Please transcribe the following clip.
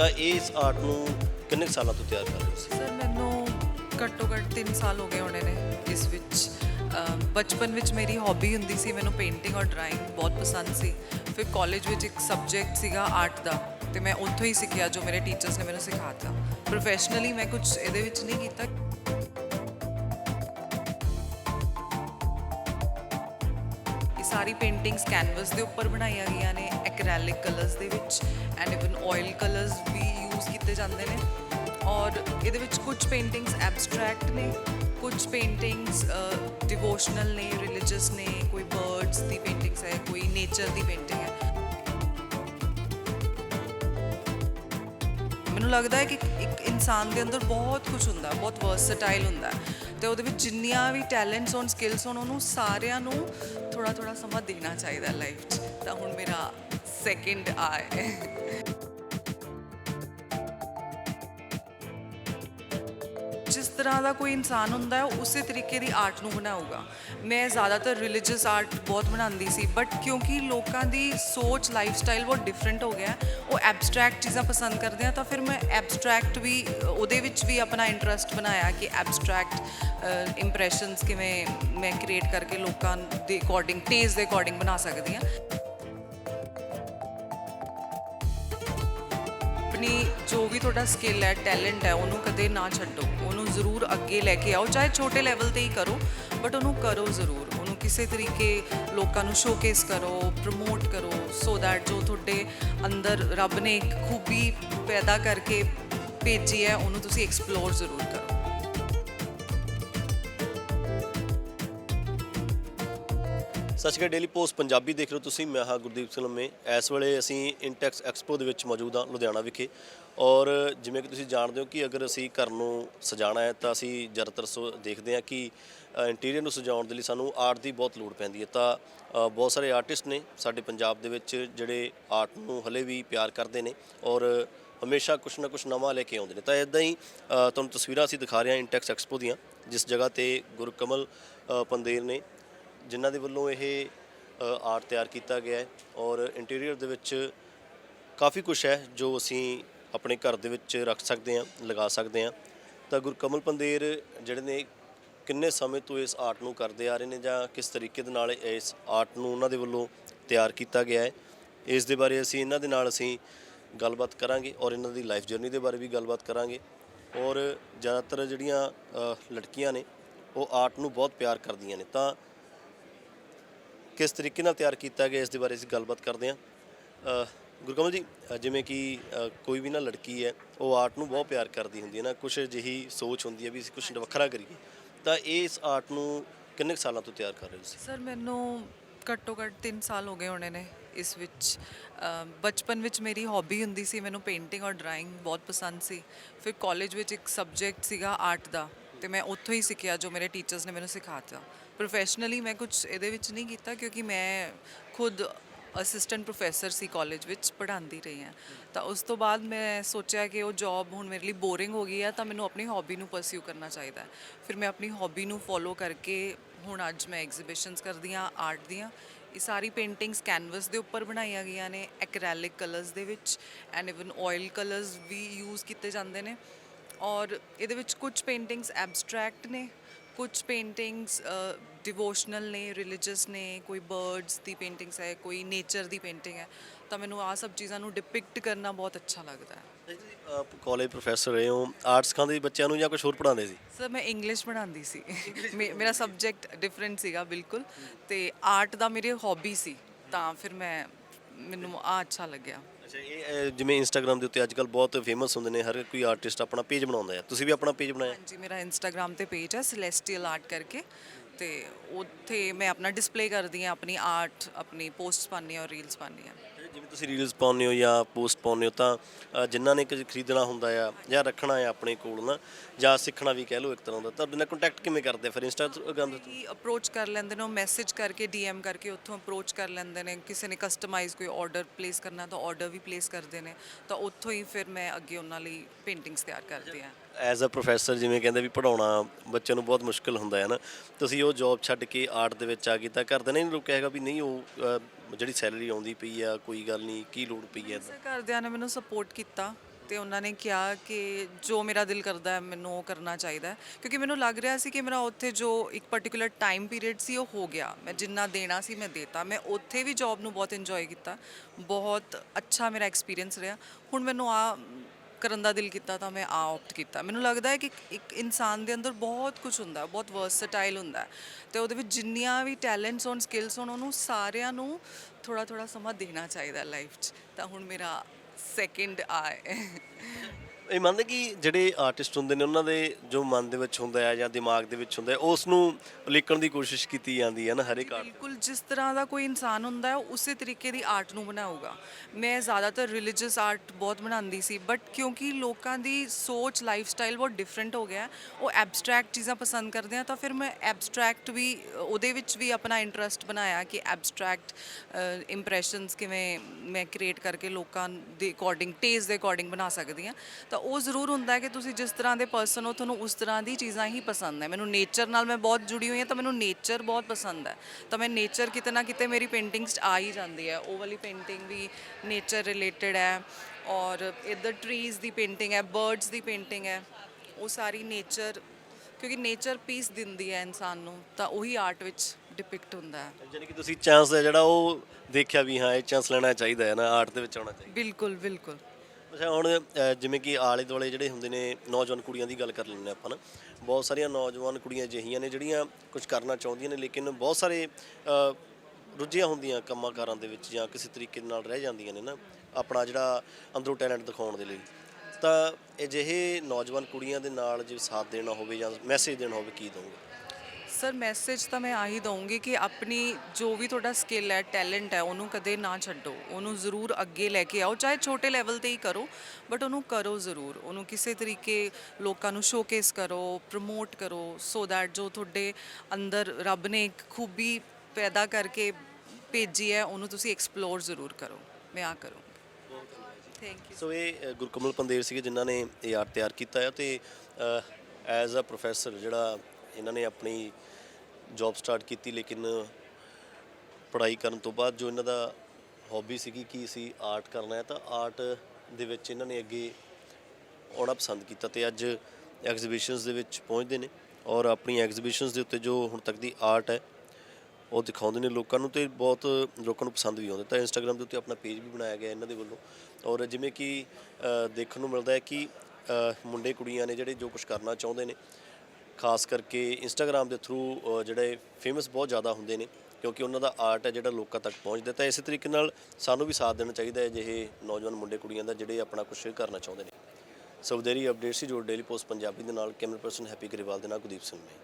ਤਾਂ ਇਸ ਆਰਟ ਨੂੰ ਕਿੰਨੇ ਕੁ ਸਾਲਾਂ ਤੋਂ ਤਿਆਰ ਕਰ ਰਹੇ ਸੀ? ਸਰ ਮੈਨੂੰ ਘੱਟੋ ਘੱਟ 3 ਸਾਲ ਹੋ ਗਏ ਹੋਣੇ ਨੇ ਇਸ ਵਿੱਚ। ਅਮ ਬਚਪਨ ਵਿੱਚ ਮੇਰੀ ਹੌਬੀ ਹੁੰਦੀ ਸੀ ਮੈਨੂੰ ਪੇਂਟਿੰਗ ਔਰ ਡਰਾਇੰਗ ਬਹੁਤ ਪਸੰਦ ਸੀ। ਫਿਰ ਕਾਲਜ ਵਿੱਚ ਇੱਕ ਸਬਜੈਕਟ ਸੀਗਾ ਆਰਟ ਦਾ ਤੇ ਮੈਂ ਉੱਥੋਂ ਹੀ ਸਿੱਖਿਆ ਜੋ ਮੇਰੇ ਟੀਚਰਸ ਨੇ ਮੈਨੂੰ ਸਿਖਾਤਾ। ਪ੍ਰੋਫੈਸ਼ਨਲੀ ਮੈਂ ਕੁਝ ਇਹਦੇ ਵਿੱਚ ਨਹੀਂ ਕੀਤਾ। ਇਹ ਸਾਰੀ ਪੇਂਟਿੰਗਸ ਕੈਨਵਸ ਦੇ ਉੱਪਰ ਬਣਾਈਆਂ ਗਈਆਂ ਨੇ ਐਕ੍ਰੈਲਿਕ ਕਲਰਸ ਦੇ ਵਿੱਚ। ਐਂਡ ਇਵਨ ਆਇਲ ਕਲਰਸ ਵੀ ਯੂਜ਼ ਕੀਤੇ ਜਾਂਦੇ ਨੇ। ਔਰ ਇਹਦੇ ਵਿੱਚ ਕੁਝ ਪੇਂਟਿੰਗਸ ਐਬਸਟ੍ਰੈਕਟ ਨੇ, ਕੁਝ ਪੇਂਟਿੰਗਸ ਡਿਵੋਸ਼ਨਲ ਨੇ ਰਿਲੀਜੀਅਸ ਨੇ, ਕੋਈ ਬਰਡਸ ਦੀ ਪੇਂਟਿੰਗਸ ਹੈ, ਕੋਈ ਨੇਚਰ ਦੀ ਪੇਂਟਿੰਗ ਹੈ। ਮੈਨੂੰ ਲੱਗਦਾ ਹੈ ਕਿ ਇੱਕ ਇਨਸਾਨ ਦੇ ਅੰਦਰ ਬਹੁਤ ਕੁਝ ਹੁੰਦਾ, ਬਹੁਤ ਵਰਸਟਾਈਲ ਹੁੰਦਾ ਹੈ। ਤੇ ਉਹਦੇ ਵਿੱਚ ਜਿੰਨੀਆਂ ਵੀ ਟੈਲੈਂਟਸ ਹੋਣ ਸਕਿੱਲਸ ਹੋਣ, ਉਹਨੂੰ ਸਾਰਿਆਂ ਨੂੰ ਥੋੜਾ ਥੋੜਾ ਸਮਾਂ ਦੇਣਾ ਚਾਹੀਦਾ ਲਾਈਫ 'ਚ ਤਾਂ ਹੁਣ ਮੇਰਾ ਸੈਕਿੰਡ ਆ ਹੈ ਤਰ੍ਹਾਂ ਦਾ ਕੋਈ ਇਨਸਾਨ ਹੁੰਦਾ ਹੈ, ਉਹ ਉਸੇ ਤਰੀਕੇ ਦੀ ਆਰਟ ਨੂੰ ਬਣਾਊਗਾ। ਮੈਂ ਜ਼ਿਆਦਾਤਰ ਰਿਲੀਜੀਅਸ ਆਰਟ ਬਹੁਤ ਬਣਾਉਂਦੀ ਸੀ ਬਟ ਕਿਉਂਕਿ ਲੋਕਾਂ ਦੀ ਸੋਚ ਲਾਈਫ ਸਟਾਈਲ ਬਹੁਤ ਡਿਫਰੈਂਟ ਹੋ ਗਿਆ, ਉਹ ਐਬਸਟ੍ਰੈਕਟ ਚੀਜ਼ਾਂ ਪਸੰਦ ਕਰਦੇ ਆ, ਤਾਂ ਫਿਰ ਮੈਂ ਐਬਸਟ੍ਰੈਕਟ ਵੀ, ਉਹਦੇ ਵਿੱਚ ਵੀ ਆਪਣਾ ਇੰਟਰਸਟ ਬਣਾਇਆ ਕਿ ਐਬਸਟ੍ਰੈਕਟ ਇੰਪ੍ਰੈਸ਼ਨਸ ਕਿਵੇਂ ਮੈਂ ਕ੍ਰੀਏਟ ਕਰਕੇ ਲੋਕਾਂ ਦੇ ਅਕੋਰਡਿੰਗ ਟੇਸਟ ਦੇ ਅਕੋਰਡਿੰਗ ਬਣਾ ਸਕਦੀ ਹਾਂ। ਆਪਣੀ ਜੋ ਵੀ ਤੁਹਾਡਾ ਸਕਿੱਲ ਹੈ ਟੈਲੈਂਟ ਹੈ, ਉਹਨੂੰ ਕਦੇ ਨਾ ਛੱਡੋ। ਉਹਨੂੰ ਜ਼ਰੂਰ ਅੱਗੇ ਲੈ ਕੇ ਆਓ, ਚਾਹੇ ਛੋਟੇ ਲੈਵਲ ਤੇ ਹੀ ਕਰੋ ਬਟ ਉਹਨੂੰ ਕਰੋ ਜ਼ਰੂਰ। ਉਹਨੂੰ ਕਿਸੇ ਤਰੀਕੇ ਲੋਕਾਂ ਨੂੰ ਸ਼ੋਕੇਸ ਕਰੋ ਪ੍ਰਮੋਟ ਕਰੋ ਸੋ ਦੈਟ ਜੋ ਤੁਹਾਡੇ ਅੰਦਰ ਰੱਬ ਨੇ ਇੱਕ ਖੂਬੀ ਪੈਦਾ ਕਰਕੇ ਭੇਜੀ ਹੈ, ਉਹਨੂੰ ਤੁਸੀਂ ਐਕਸਪਲੋਰ ਜ਼ਰੂਰ ਕਰੋ। ਸਤਿ ਸ਼੍ਰੀ ਅਕਾਲ ਡੇਲੀ ਪੋਸਟ ਪੰਜਾਬੀ ਦੇਖ ਰਹੇ ਹੋ ਤੁਸੀਂ। ਮੈਂ ਹਾਂ ਗੁਰਦੀਪ ਸਿੰਘ ਲੰਮੇ। ਇਸ ਵੇਲੇ ਅਸੀਂ ਇੰਟੈਕਸ ਐਕਸਪੋ ਦੇ ਵਿੱਚ ਮੌਜੂਦ ਹਾਂ, ਲੁਧਿਆਣਾ ਵਿਖੇ। ਔਰ ਜਿਵੇਂ ਕਿ ਤੁਸੀਂ ਜਾਣਦੇ ਹੋ ਕਿ ਅਗਰ ਅਸੀਂ ਘਰ ਨੂੰ ਸਜਾਣਾ ਹੈ, ਤਾਂ ਅਸੀਂ ਜ਼ਿਆਦਾਤਰ ਸੋ ਦੇਖਦੇ ਹਾਂ ਕਿ ਇੰਟੀਰੀਅਰ ਨੂੰ ਸਜਾਉਣ ਦੇ ਲਈ ਸਾਨੂੰ ਆਰਟ ਦੀ ਬਹੁਤ ਲੋੜ ਪੈਂਦੀ ਹੈ। ਤਾਂ ਬਹੁਤ ਸਾਰੇ ਆਰਟਿਸਟ ਨੇ ਸਾਡੇ ਪੰਜਾਬ ਦੇ ਵਿੱਚ ਜਿਹੜੇ ਆਰਟ ਨੂੰ ਹਲੇ ਵੀ ਪਿਆਰ ਕਰਦੇ ਨੇ ਔਰ ਹਮੇਸ਼ਾ ਕੁਛ ਨਾ ਕੁਛ ਨਵਾਂ ਲੈ ਕੇ ਆਉਂਦੇ ਨੇ। ਤਾਂ ਇਦਾਂ ਹੀ ਤੁਹਾਨੂੰ ਤਸਵੀਰਾਂ ਅਸੀਂ ਦਿਖਾ ਰਹੇ ਹਾਂ ਇੰਟੈਕਸ ਐਕਸਪੋ ਦੀਆਂ, ਜਿਸ ਜਗ੍ਹਾ ਤੇ ਗੁਰਕਮਲ ਪੰਦੇਰ ਨੇ ਜਿਨ੍ਹਾਂ ਦੇ ਵੱਲੋਂ ਇਹ ਆਰਟ ਤਿਆਰ ਕੀਤਾ ਗਿਆ ਹੈ ਔਰ ਇੰਟੀਰੀਅਰ ਦੇ ਵਿੱਚ ਕਾਫੀ ਕੁਝ ਹੈ ਜੋ ਅਸੀਂ ਆਪਣੇ ਘਰ ਦੇ ਵਿੱਚ ਰੱਖ ਸਕਦੇ ਹਾਂ, ਲਗਾ ਸਕਦੇ ਹਾਂ। ਤਾਂ ਗੁਰਕਮਲ ਪੰਦੇਰ ਜਿਹੜੇ ਨੇ ਕਿੰਨੇ ਸਮੇਂ ਤੋਂ ਇਸ ਆਰਟ ਨੂੰ ਕਰਦੇ ਆ ਰਹੇ ਨੇ ਜਾਂ ਕਿਸ ਤਰੀਕੇ ਦੇ ਨਾਲ ਇਸ ਆਰਟ ਨੂੰ ਉਹਨਾਂ ਦੇ ਵੱਲੋਂ ਤਿਆਰ ਕੀਤਾ ਗਿਆ ਹੈ, ਇਸ ਦੇ ਬਾਰੇ ਅਸੀਂ ਇਹਨਾਂ ਦੇ ਨਾਲ ਅਸੀਂ ਗੱਲਬਾਤ ਕਰਾਂਗੇ ਔਰ ਇਹਨਾਂ ਦੀ ਲਾਈਫ ਜਰਨੀ ਦੇ ਬਾਰੇ ਵੀ ਗੱਲਬਾਤ ਕਰਾਂਗੇ। ਔਰ ਜ਼ਿਆਦਾਤਰ ਜਿਹੜੀਆਂ ਲੜਕੀਆਂ ਨੇ ਉਹ ਆਰਟ ਨੂੰ ਬਹੁਤ ਪਿਆਰ ਕਰਦੀਆਂ ਨੇ। ਤਾਂ ਕਿਸ ਤਰੀਕੇ ਨਾਲ ਤਿਆਰ ਕੀਤਾ ਗਿਆ ਇਸ ਦੇ ਬਾਰੇ ਅਸੀਂ ਗੱਲਬਾਤ ਕਰਦੇ ਹਾਂ। ਗੁਰਕਮਲ ਜੀ ਜਿਵੇਂ ਕਿ ਕੋਈ ਵੀ ਨਾ ਲੜਕੀ ਹੈ ਉਹ ਆਰਟ ਨੂੰ ਬਹੁਤ ਪਿਆਰ ਕਰਦੀ ਹੁੰਦੀ ਹੈ ਨਾ ਕੁਝ ਜਿਹੀ ਸੋਚ ਹੁੰਦੀ ਹੈ ਵੀ ਅਸੀਂ ਕੁਝ ਵੱਖਰਾ ਕਰੀਏ। ਤਾਂ ਇਸ ਆਰਟ ਨੂੰ ਕਿੰਨੇ ਸਾਲਾਂ ਤੋਂ ਤਿਆਰ ਕਰ ਰਹੇ ਹੋ ਤੁਸੀਂ? ਸਰ ਮੈਨੂੰ ਘੱਟੋ ਘੱਟ 3 ਸਾਲ ਹੋ ਗਏ ਹੋਣੇ ਨੇ ਇਸ ਵਿੱਚ। ਬਚਪਨ ਵਿੱਚ ਮੇਰੀ ਹੌਬੀ ਹੁੰਦੀ ਸੀ ਮੈਨੂੰ ਪੇਂਟਿੰਗ ਔਰ ਡਰਾਇੰਗ ਬਹੁਤ ਪਸੰਦ ਸੀ। ਫਿਰ ਕਾਲਜ ਵਿੱਚ ਇੱਕ ਸਬਜੈਕਟ ਸੀਗਾ ਆਰਟ ਦਾ ਤੇ ਮੈਂ ਉੱਥੋਂ ਹੀ ਸਿੱਖਿਆ ਜੋ ਮੇਰੇ ਟੀਚਰਸ ਨੇ ਮੈਨੂੰ ਸਿਖਾਤਾ। ਪ੍ਰੋਫੈਸ਼ਨਲੀ ਮੈਂ ਕੁਝ ਇਹਦੇ ਵਿੱਚ ਨਹੀਂ ਕੀਤਾ ਕਿਉਂਕਿ ਮੈਂ ਖੁਦ ਅਸਿਸਟੈਂਟ ਪ੍ਰੋਫੈਸਰ ਸੀ ਕਾਲਜ ਵਿੱਚ ਪੜ੍ਹਾਉਂਦੀ ਰਹੀ ਹਾਂ। ਤਾਂ ਉਸ ਤੋਂ ਬਾਅਦ ਮੈਂ ਸੋਚਿਆ ਕਿ ਉਹ ਜੌਬ ਹੁਣ ਮੇਰੇ ਲਈ ਬੋਰਿੰਗ ਹੋ ਗਈ ਹੈ ਤਾਂ ਮੈਨੂੰ ਆਪਣੀ ਹੌਬੀ ਨੂੰ ਪਰਸਿਊ ਕਰਨਾ ਚਾਹੀਦਾ ਹੈ। ਫਿਰ ਮੈਂ ਆਪਣੀ ਹੌਬੀ ਨੂੰ ਫੋਲੋ ਕਰਕੇ ਹੁਣ ਅੱਜ ਮੈਂ ਐਗਜ਼ੀਬਿਸ਼ਨਸ ਕਰਦੀ ਹਾਂ ਆਰਟ ਦੀਆਂ। ਇਹ ਸਾਰੀ ਪੇਂਟਿੰਗਸ ਕੈਨਵਸ ਦੇ ਉੱਪਰ ਬਣਾਈਆਂ ਗਈਆਂ ਨੇ ਐਕ੍ਰੈਲਿਕ ਕਲਰਸ ਦੇ ਵਿੱਚ ਐਂਡ ਇਵਨ ਆਇਲ ਕਲਰਸ ਵੀ ਯੂਜ਼ ਕੀਤੇ ਜਾਂਦੇ ਨੇ। ਔਰ ਇਹਦੇ ਵਿੱਚ ਕੁਝ ਪੇਂਟਿੰਗਸ ਐਬਸਟ੍ਰੈਕਟ ਨੇ ਕੁਝ ਪੇਂਟਿੰਗਸ ਡਿਵੋਸ਼ਨਲ ਨੇ ਰਿਲੀਜੀਅਸ ਨੇ ਕੋਈ ਬਰਡਸ ਦੀ ਪੇਂਟਿੰਗਸ ਹੈ ਕੋਈ ਨੇਚਰ ਦੀ ਪੇਂਟਿੰਗ ਹੈ ਤਾਂ ਮੈਨੂੰ ਆ ਸਭ ਚੀਜ਼ਾਂ ਨੂੰ ਡਿਪਿਕਟ ਕਰਨਾ ਬਹੁਤ ਅੱਛਾ ਲੱਗਦਾ ਹੈ। ਕਾਲਜ ਪ੍ਰੋਫੈਸਰ ਰਹੇ ਹੋ ਆਰਟ ਸਿਖਾਉਂਦੇ ਸੀ ਬੱਚਿਆਂ ਨੂੰ ਜਾਂ ਕੁਝ ਹੋਰ ਪੜ੍ਹਾਉਂਦੇ ਸੀ? ਸਰ ਮੈਂ ਇੰਗਲਿਸ਼ ਪੜ੍ਹਾਉਂਦੀ ਸੀ। ਮੇ- ਮੇਰਾ ਸਬਜੈਕਟ ਡਿਫਰੈਂਟ ਸੀਗਾ ਬਿਲਕੁਲ। ਤੇ ਆਰਟ ਦਾ ਮੇਰੇ ਹੌਬੀ ਸੀ ਤਾਂ ਫਿਰ ਮੈਂ ਮੈਨੂੰ ਆ ਅੱਛਾ ਲੱਗਿਆ। ਅੱਛਾ ਇਹ ਜਿਵੇਂ ਇੰਸਟਾਗ੍ਰam ਦੇ ਉੱਤੇ ਅੱਜਕੱਲ ਬਹੁਤ ਫੇਮਸ ਹੁੰਦੇ ਨੇ ਹਰ ਕੋਈ ਆਰਟਿਸਟ ਆਪਣਾ ਪੇਜ ਬਣਾਉਂਦਾ ਹੈ। ਤੁਸੀਂ ਵੀ ਆਪਣਾ ਪੇਜ ਬਣਾਇਆ? ਹਾਂਜੀ ਮੇਰਾ ਇੰਸਟਾਗ੍ਰam ਤੇ ਪੇਜ ਹੈ ਸੈਲੈਸਟੀਅਲ ਆਰਟ ਕਰਕੇ। ਤੇ ਉੱਥੇ ਮੈਂ ਆਪਣਾ ਡਿਸਪਲੇ ਕਰਦੀ ਹਾਂ, ਆਪਣੀ ਆਰਟ ਆਪਣੀ ਪੋਸਟਸ ਪਾਉਂਦੀ ਹਾਂ ਔਰ ਰੀਲਸ ਪਾਉਂਦੀ ਹਾਂ। ਜਿਵੇਂ ਤੁਸੀਂ ਰੀਲਸ ਪਾਉਂਦੇ ਹੋ ਜਾਂ ਪੋਸਟ ਪਾਉਂਦੇ ਹੋ ਤਾਂ ਅ, ਜਿਨ੍ਹਾਂ ਨੇ ਕੁਝ ਖਰੀਦਣਾ ਹੁੰਦਾ ਆ ਜਾਂ ਰੱਖਣਾ ਆ ਆਪਣੇ ਕੋਲ ਨਾ ਜਾਂ ਸਿੱਖਣਾ ਵੀ ਕਹਿ ਲਓ ਇੱਕ ਤਰ੍ਹਾਂ ਦਾ ਤੁਹਾਡੇ ਨਾਲ ਕੰਟੈਕਟ ਕਿਵੇਂ ਕਰਦੇ ਆ ਫਿਰ ਇੰਸਟਾਗ੍ਰਾਮ ਕੀ ਅਪਰੋਚ ਕਰ ਲੈਂਦੇ ਨੇ ਉਹ ਮੈਸੇਜ ਕਰਕੇ ਡੀਐਮ ਕਰਕੇ ਉੱਥੋਂ ਅਪਰੋਚ ਕਰ ਲੈਂਦੇ ਨੇ। ਕਿਸੇ ਨੇ ਕਸਟਮਾਈਜ਼ ਕੋਈ ਆਰਡਰ ਪਲੇਸ ਕਰਨਾ ਤਾਂ ਆਰਡਰ ਵੀ ਪਲੇਸ ਕਰਦੇ ਨੇ। ਤਾਂ ਉੱਥੋਂ ਹੀ ਫਿਰ ਮੈਂ ਅੱਗੇ ਉਹਨਾਂ ਲਈ ਪੇਂਟਿੰਗਸ ਤਿਆਰ ਕਰਦੀ ਹਾਂ ਐਜ਼ ਅ ਪ੍ਰੋਫੈਸਰ ਜਿਵੇਂ ਕਹਿੰਦੇ ਵੀ ਪੜਾਉਣਾ ਬੱਚਿਆਂ ਨੂੰ ਬਹੁਤ ਮੁਸ਼ਕਲ ਹੁੰਦਾ ਹੈ ਨਾ ਤੁਸੀਂ ਉਹ ਜੌਬ ਛੱਡ ਕੇ ਆਰਟ ਦੇ ਵਿੱਚ ਆ ਗਏ ਤਾਂ ਘਰਦੇ ਨੇ ਨਹੀਂ ਰੁਕਿਆ ਹੈਗਾ ਵੀ ਨਹੀਂ ਉਹ ਅ, ਜਿਹੜੀ ਸੈਲਰੀ ਆਉਂਦੀ ਪਈ ਆ, ਕੋਈ ਗੱਲ ਨਹੀਂ, ਕੀ ਲੋੜ ਪਈ ਹੈ ਘਰਦਿਆਂ ਨੇ ਮੈਨੂੰ ਸਪੋਰਟ ਕੀਤਾ ਤੇ ਉਹਨਾਂ ਨੇ ਕਿਹਾ ਕਿ ਜੋ ਮੇਰਾ ਦਿਲ ਕਰਦਾ ਹੈ, ਮੈਨੂੰ ਉਹ ਕਰਨਾ ਚਾਹੀਦਾ ਹੈ। ਕਿਉਂਕਿ ਮੈਨੂੰ ਲੱਗ ਰਿਹਾ ਸੀ ਕਿ ਮੇਰਾ ਉੱਥੇ ਜੋ ਇੱਕ ਪਾਰਟਿਕੂਲਰ ਟਾਈਮ ਪੀਰੀਅਡ ਸੀ, ਉਹ ਹੋ ਗਿਆ। ਮੈਂ ਜਿੰਨਾ ਦੇਣਾ ਸੀ, ਮੈਂ ਦੇਤਾ। ਮੈਂ ਉੱਥੇ ਵੀ ਜੌਬ ਨੂੰ ਬਹੁਤ ਇੰਜੋਏ ਕੀਤਾ। ਬਹੁਤ ਅੱਛਾ ਮੇਰਾ ਐਕਸਪੀਰੀਅੰਸ ਰਿਹਾ। ਹੁਣ ਮੈਨੂੰ ਆ ਕਰਨ ਦਾ ਦਿਲ ਕੀਤਾ ਤਾਂ ਮੈਂ ਆ ਆਪਟ ਕੀਤਾ। ਮੈਨੂੰ ਲੱਗਦਾ ਹੈ ਕਿ ਇੱਕ ਇਨਸਾਨ ਦੇ ਅੰਦਰ ਬਹੁਤ ਕੁਝ ਹੁੰਦਾ ਬਹੁਤ ਵਰਸਟਾਈਲ ਹੁੰਦਾ ਹੈ ਤੇ ਉਹਦੇ ਵਿੱਚ ਜਿੰਨੀਆਂ ਵੀ ਟੈਲੈਂਟਸ ਹੋਣ ਸਕਿੱਲਸ ਹੋਣ, ਉਹਨੂੰ ਸਾਰਿਆਂ ਨੂੰ ਥੋੜਾ ਥੋੜਾ ਸਮਾਂ ਦੇਣਾ ਚਾਹੀਦਾ ਲਾਈਫ 'ਚ। ਤਾਂ ਹੁਣ ਮੇਰਾ ਸੈਕਿੰਡ ਆ ਇਹ ਮੰਨਦੇ ਕਿ ਜਿਹੜੇ ਆਰਟਿਸਟ ਹੁੰਦੇ ਨੇ ਉਹਨਾਂ ਦੇ ਜੋ ਮਨ ਦੇ ਵਿੱਚ ਹੁੰਦਾ ਹੈ ਜਾਂ ਦਿਮਾਗ ਦੇ ਵਿੱਚ ਹੁੰਦਾ ਹੈ ਉਸ ਨੂੰ ਲਿਖਣ ਦੀ ਕੋਸ਼ਿਸ਼ ਕੀਤੀ ਜਾਂਦੀ ਹੈ ਨਾ ਹਰ ਇੱਕ ਆਰਟ ਬਿਲਕੁਲ ਜਿਸ ਤਰ੍ਹਾਂ ਦਾ ਕੋਈ ਇਨਸਾਨ ਹੁੰਦਾ ਹੈ ਉਸੇ ਤਰੀਕੇ ਦੀ ਆਰਟ ਨੂੰ ਬਣਾਊਗਾ। ਮੈਂ ਜ਼ਿਆਦਾਤਰ ਰਿਲੀਜੀਅਸ ਆਰਟ ਬਹੁਤ ਬਣਾਉਂਦੀ ਸੀ ਬਟ ਕਿਉਂਕਿ ਲੋਕਾਂ ਦੀ ਸੋਚ ਲਾਈਫ ਸਟਾਈਲ ਬਹੁਤ ਡਿਫਰੈਂਟ ਹੋ ਗਿਆ ਉਹ ਐਬਸਟ੍ਰੈਕਟ ਚੀਜ਼ਾਂ ਪਸੰਦ ਕਰਦੇ ਆ ਤਾਂ ਫਿਰ ਮੈਂ ਐਬਸਟ੍ਰੈਕਟ ਵੀ ਉਹਦੇ ਵਿੱਚ ਵੀ ਆਪਣਾ ਇੰਟਰਸਟ ਬਣਾਇਆ ਕਿ ਐਬਸਟ੍ਰੈਕਟ ਇੰਪ੍ਰੈਸ਼ਨਸ ਕਿਵੇਂ ਮੈਂ ਕ੍ਰੀਏਟ ਕਰਕੇ ਲੋਕਾਂ ਦੇ ਅਕੋਰਡਿੰਗ ਟੇਸਟ ਦੇ ਅਕੋਰਡਿੰਗ ਬਣਾ ਸਕਦੀ ਹਾਂ। ਤਾਂ ਉਹ ਜ਼ਰੂਰ ਹੁੰਦਾ ਹੈ ਕਿ ਤੁਸੀਂ ਜਿਸ ਤਰ੍ਹਾਂ ਦੇ ਪਰਸਨ ਹੋ ਤੁਹਾਨੂੰ ਉਸ ਤਰ੍ਹਾਂ ਦੀ ਚੀਜ਼ਾਂ ਹੀ ਪਸੰਦ ਹੈ। ਮੈਨੂੰ ਨੇਚਰ ਨਾਲ ਮੈਂ ਬਹੁਤ ਜੁੜੀ ਹੋਈ ਹਾਂ ਤਾਂ ਮੈਨੂੰ ਨੇਚਰ ਬਹੁਤ ਪਸੰਦ ਹੈ। ਤਾਂ ਮੈਂ ਨੇਚਰ ਕਿਤੇ ਨਾ ਕਿਤੇ ਮੇਰੀ ਪੇਂਟਿੰਗਸ 'ਚ ਆ ਹੀ ਜਾਂਦੀ ਹੈ। ਉਹ ਵਾਲੀ ਪੇਂਟਿੰਗ ਵੀ ਨੇਚਰ ਰਿਲੇਟਡ ਹੈ ਔਰ ਇੱਧਰ ਟਰੀਜ਼ ਦੀ ਪੇਂਟਿੰਗ ਹੈ ਬਰਡਸ ਦੀ ਪੇਂਟਿੰਗ ਹੈ ਉਹ ਸਾਰੀ ਨੇਚਰ ਕਿਉਂਕਿ ਨੇਚਰ ਪੀਸ ਦਿੰਦੀ ਹੈ ਇਨਸਾਨ ਨੂੰ ਤਾਂ ਉਹੀ ਆਰਟ ਵਿੱਚ ਡਿਪਿਕਟ ਹੁੰਦਾ ਹੈ। ਯਾਨੀ ਕਿ ਤੁਸੀਂ ਚਾਂਸ ਹੈ ਜਿਹੜਾ ਉਹ ਦੇਖਿਆ ਵੀ ਹਾਂ ਇਹ ਚਾਂਸ ਲੈਣਾ ਚਾਹੀਦਾ ਹੈ ਨਾ ਆਰਟ ਦੇ ਵਿੱਚ ਆਉਣਾ ਚਾਹੀਦਾ ਬਿਲਕੁਲ ਬਿਲਕੁਲ। ਅੱਛਾ ਹੁਣ ਅ, ਜਿਵੇਂ ਕਿ ਆਲੇ ਦੁਆਲੇ ਜਿਹੜੇ ਹੁੰਦੇ ਨੇ ਨੌਜਵਾਨ ਕੁੜੀਆਂ ਦੀ ਗੱਲ ਕਰ ਲੈਂਦੇ ਹਾਂ ਆਪਾਂ ਨਾ ਬਹੁਤ ਸਾਰੀਆਂ ਨੌਜਵਾਨ ਕੁੜੀਆਂ ਅਜਿਹੀਆਂ ਨੇ ਜਿਹੜੀਆਂ ਕੁਝ ਕਰਨਾ ਚਾਹੁੰਦੀਆਂ ਨੇ ਲੇਕਿਨ ਬਹੁਤ ਸਾਰੇ ਅ, ਰੁੱਝੀਆਂ ਹੁੰਦੀਆਂ ਕੰਮਾਂ ਕਾਰਾਂ ਦੇ ਵਿੱਚ ਜਾਂ ਕਿਸੇ ਤਰੀਕੇ ਦੇ ਨਾਲ ਰਹਿ ਜਾਂਦੀਆਂ ਨੇ ਨਾ ਆਪਣਾ ਜਿਹੜਾ ਅੰਦਰੋਂ ਟੈਲੈਂਟ ਦਿਖਾਉਣ ਦੇ ਲਈ। ਤਾਂ ਅਜਿਹੇ ਨੌਜਵਾਨ ਕੁੜੀਆਂ ਦੇ ਨਾਲ ਜੇ ਸਾਥ ਦੇਣਾ ਹੋਵੇ ਜਾਂ ਮੈਸੇਜ ਦੇਣਾ ਹੋਵੇ ਕੀ ਦਊਂਗੇ? ਸਰ ਮੈਸੇਜ ਤਾਂ ਮੈਂ ਆਹੀ ਦਊਂਗੀ ਕਿ ਆਪਣੀ ਜੋ ਵੀ ਤੁਹਾਡਾ ਸਕਿੱਲ ਹੈ ਟੈਲੈਂਟ ਹੈ, ਉਹਨੂੰ ਕਦੇ ਨਾ ਛੱਡੋ। ਉਹਨੂੰ ਜ਼ਰੂਰ ਅੱਗੇ ਲੈ ਕੇ ਆਓ। ਚਾਹੇ ਛੋਟੇ ਲੈਵਲ ਤੇ ਹੀ ਕਰੋ ਬਟ ਉਹਨੂੰ ਕਰੋ ਜ਼ਰੂਰ। ਉਹਨੂੰ ਕਿਸੇ ਤਰੀਕੇ ਲੋਕਾਂ ਨੂੰ ਸ਼ੋਕੇਸ ਕਰੋ ਪ੍ਰਮੋਟ ਕਰੋ ਸੋ ਦੈਟ ਜੋ ਤੁਹਾਡੇ ਅੰਦਰ ਰੱਬ ਨੇ ਇੱਕ ਖੂਬੀ ਪੈਦਾ ਕਰਕੇ ਭੇਜੀ ਹੈ, ਉਹਨੂੰ ਤੁਸੀਂ ਐਕਸਪਲੋਰ ਜ਼ਰੂਰ ਕਰੋ। ਮੈਂ ਆ ਕਰੂੰਗੀ। ਥੈਂਕ ਯੂ ਸੋ ਇਹ ਗੁਰਕਮਲ ਪੰਦੇਰ ਸੀਗੇ ਜਿਨ੍ਹਾਂ ਨੇ ਇਹ ਆਰਟ ਤਿਆਰ ਕੀਤਾ ਹੈ ਤੇ ਐਜ਼ ਅ ਪ੍ਰੋਫੈਸਰ ਜਿਹੜਾ ਇਹਨਾਂ ਨੇ ਆਪਣੀ ਜੌਬ ਸਟਾਰਟ ਕੀਤੀ, ਲੇਕਿਨ ਪੜ੍ਹਾਈ ਕਰਨ ਤੋਂ ਬਾਅਦ ਜੋ ਇਹਨਾਂ ਦਾ ਹੌਬੀ ਸੀਗੀ ਕਿ ਸੀ ਆਰਟ ਕਰਨਾ ਹੈ, ਤਾਂ ਆਰਟ ਦੇ ਵਿੱਚ ਇਹਨਾਂ ਨੇ ਅੱਗੇ ਆਉਣਾ ਪਸੰਦ ਕੀਤਾ ਤੇ ਅੱਜ ਐਗਜ਼ੀਬਿਸ਼ਨਸ ਦੇ ਵਿੱਚ ਪਹੁੰਚਦੇ ਨੇ ਔਰ ਆਪਣੀ ਐਗਜ਼ੀਬਿਸ਼ਨਸ ਦੇ ਉੱਤੇ ਜੋ ਹੁਣ ਤੱਕ ਦੀ ਆਰਟ ਹੈ, ਉਹ ਦਿਖਾਉਂਦੇ ਨੇ ਲੋਕਾਂ ਨੂੰ ਤੇ ਬਹੁਤ ਲੋਕਾਂ ਨੂੰ ਪਸੰਦ ਵੀ ਆਉਂਦਾ। ਤਾਂ ਇੰਸਟਾਗ੍ਰam ਦੇ ਉੱਤੇ ਆਪਣਾ ਪੇਜ ਵੀ ਬਣਾਇਆ ਗਿਆ ਇਹਨਾਂ ਦੇ ਵੱਲੋਂ ਔਰ ਜਿਵੇਂ ਕਿ ਦੇਖਣ ਨੂੰ ਮਿਲਦਾ ਹੈ ਕਿ ਮੁੰਡੇ ਕੁੜੀਆਂ ਨੇ ਜਿਹੜੇ ਜੋ ਕੁਝ ਕਰਨਾ ਚਾਹੁੰਦੇ ਨੇ ਖਾਸ ਕਰਕੇ ਇੰਸਟਾਗ੍ਰam ਦੇ ਥਰੂ ਜਿਹੜੇ ਫੇਮਸ ਬਹੁਤ ਜ਼ਿਆਦਾ ਹੁੰਦੇ ਨੇ, ਕਿਉਂਕਿ ਉਹਨਾਂ ਦਾ ਆਰਟ ਹੈ ਜਿਹੜਾ ਲੋਕਾਂ ਤੱਕ ਪਹੁੰਚਦਾ ਤਾਂ ਇਸੇ ਤਰੀਕੇ ਨਾਲ ਸਾਨੂੰ ਵੀ ਸਾਥ ਦੇਣਾ ਚਾਹੀਦਾ ਹੈ ਜਿਹੇ ਨੌਜਵਾਨ ਮੁੰਡੇ, ਕੁੜੀਆਂ ਦਾ ਜਿਹੜੇ ਆਪਣਾ ਕੁਝ ਕਰਨਾ ਚਾਹੁੰਦੇ ਨੇ। ਸੋ ਦੇਰੀ ਅਪਡੇਟ ਸੀ ਜੋ ਡੇਲੀ ਪੋਸਟ ਪੰਜਾਬੀ ਦੇ ਨਾਲ। ਕੈਮਰਾ ਪਰਸਨ ਹੈਪੀ ਗਰੇਵਾਲ ਦੇ ਨਾਲ ਗੁਦੀਪ ਸਿੰਘ ਨੇ।